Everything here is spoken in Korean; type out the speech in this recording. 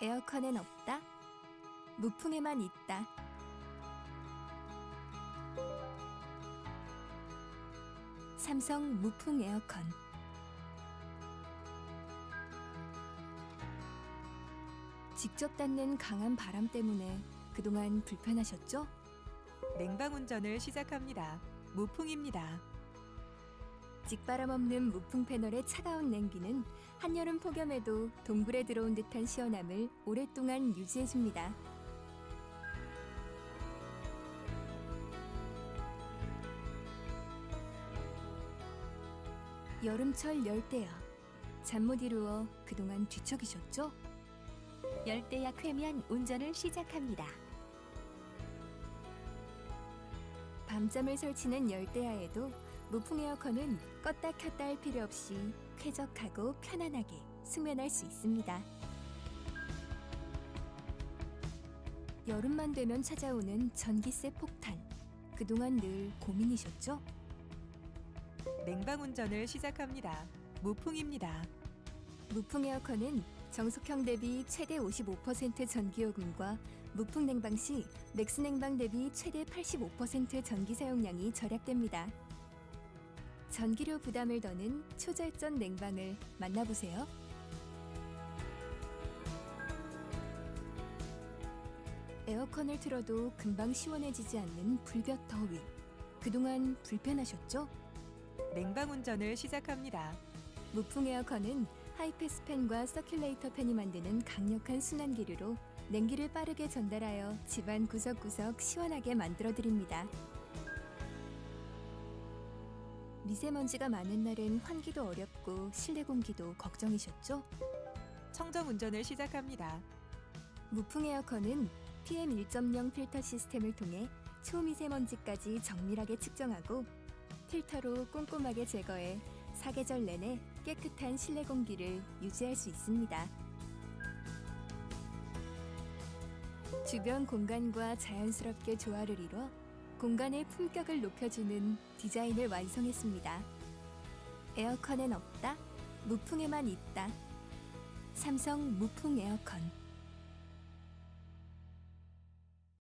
에어컨엔 없다. 무풍에만 있다. 삼성 무풍 에어컨. 직접 닿는 강한 바람 때문에 그동안 불편하셨죠? 냉방 운전을 시작합니다. 무풍입니다. 직바람 없는 무풍 패널의 차가운 냉기는 한여름 폭염에도 동굴에 들어온 듯한 시원함을 오랫동안 유지해줍니다. 여름철 열대야. 잠 못 이루어 그동안 뒤척이셨죠? 열대야 쾌미한 운전을 시작합니다. 밤잠을 설치는 열대야에도 무풍 에어컨은 껐다 켰다 할 필요 없이 쾌적하고 편안하게 숙면할 수 있습니다. 여름만 되면 찾아오는 전기세 폭탄. 그동안 늘 고민이셨죠? 냉방 운전을 시작합니다. 무풍입니다. 무풍 에어컨은 정속형 대비 최대 55% 전기요금과 무풍 냉방 시 맥스 냉방 대비 최대 85% 전기 사용량이 절약됩니다. 전기료 부담을 더는 초절전 냉방을 만나보세요. 에어컨을 틀어도 금방 시원해지지 않는 불볕 더위. 그동안 불편하셨죠? 냉방 운전을 시작합니다. 무풍 에어컨은 하이패스 팬과 서큘레이터 팬이 만드는 강력한 순환기류로 냉기를 빠르게 전달하여 집안 구석구석 시원하게 만들어 드립니다. 미세먼지가 많은 날은 환기도 어렵고 실내 공기도 걱정이셨죠? 청정 운전을 시작합니다. 무풍 에어컨은 PM 1.0 필터 시스템을 통해 초미세먼지까지 정밀하게 측정하고 필터로 꼼꼼하게 제거해 사계절 내내 깨끗한 실내 공기를 유지할 수 있습니다. 주변 공간과 자연스럽게 조화를 이뤄 공간의 품격을 높여주는 디자인을 완성했습니다. 에어컨엔 없다, 무풍에만 있다. 삼성 무풍 에어컨.